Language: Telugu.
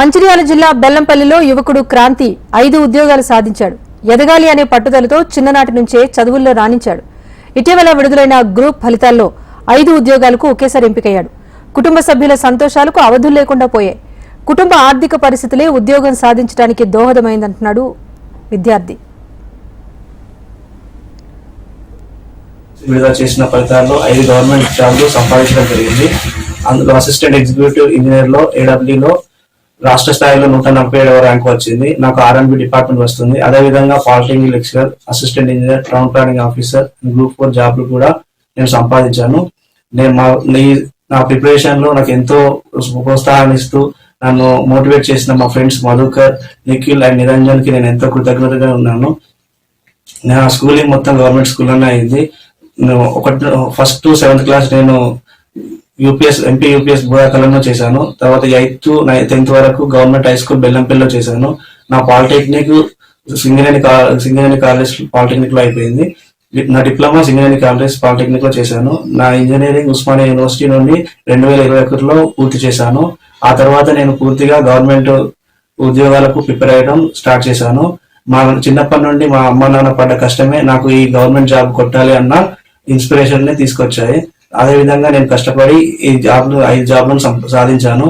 మంచిర్యాల జిల్లా బెల్లంపల్లిలో యువకుడు క్రాంతి ఐదు ఉద్యోగాలు సాధించాడు. ఎదగాలి అనే పట్టుదలతో చిన్ననాటి నుంచే చదువుల్లో రాణించాడు. ఇటీవల విడుదలైన గ్రూప్ ఫలితాల్లో ఐదు ఉద్యోగాలకు ఒకేసారి ఎంపికయ్యాడు. కుటుంబ సభ్యుల సంతోషాలకు అవధులు లేకుండా పోయాయి. కుటుంబ ఆర్థిక పరిస్థితులే ఉద్యోగం సాధించడానికి దోహదమైందంటున్నాడు విద్యార్థి. విడుదల చేసిన ఫలితాల్లో ఐదు గవర్నమెంట్ జాబ్లు సంపాదించడం జరిగింది. అందులో అసిస్టెంట్ ఎగ్జిక్యూటివ్ ఇంజనీర్లో ఏడబ్ల్యూలో రాష్ట్ర స్థాయిలో నూట నలభై ఏడవ ర్యాంక్ వచ్చింది. నాకు ఆర్ఎన్బి డిపార్ట్మెంట్ వస్తుంది. అదేవిధంగా polytechnic lecturer assistant engineer town planning officer group four జాబ్లు కూడా నేను సంపాదించాను. నేను మా నీ- నా ప్రిపరేషన్లో నాకు ఎంతో ప్రోత్సాహాన్ని ఇస్తూ నన్ను మోటివేట్ చేసిన మా ఫ్రెండ్స్ మధుకర్ నిఖిల్ అండ్ నిరంజన్కి నేను ఎంతో కృతజ్ఞతగా ఉన్నాను. నా స్కూలింగ్ మొత్తం గవర్నమెంట్ స్కూల్లోనే అయింది. నేను ఒకటి ఫస్ట్ టు సెవెంత్ క్లాస్ నేను యూపీఎస్ ఎంపీ యూపీఎస్ బోయాకలంలో చేశాను. తర్వాత ఎయిత్ నైన్ టెన్త్ వరకు గవర్నమెంట్ హై స్కూల్ బెల్లంపల్లిలో చేశాను. నా పాలిటెక్నిక్ సింగరేణి సింగరేణి కాలేజ్ పాలిటెక్నిక్లో అయిపోయింది నా డిప్లొమా సింగరేణి కాలేజ్ పాలిటెక్నిక్లో చేశాను. నా ఇంజనీరింగ్ ఉస్మానియా యూనివర్సిటీ నుండి రెండు వేల ఇరవై ఒకటిలో పూర్తి చేశాను. ఆ తర్వాత నేను పూర్తిగా గవర్నమెంట్ ఉద్యోగాలకు ప్రిపేర్ అయ్యడం స్టార్ట్ చేశాను. మా చిన్నప్పటి నుండి మా అమ్మ నాన్న పడ్డ కష్టమే నాకు ఈ గవర్నమెంట్ జాబ్ కొట్టాలి అన్న ఇన్స్పిరేషన్ని తీసుకొచ్చాయి. అదే విధంగా నేను కష్టపడి ఈ జాబ్లు ఐదు జాబ్లను సాధించాను.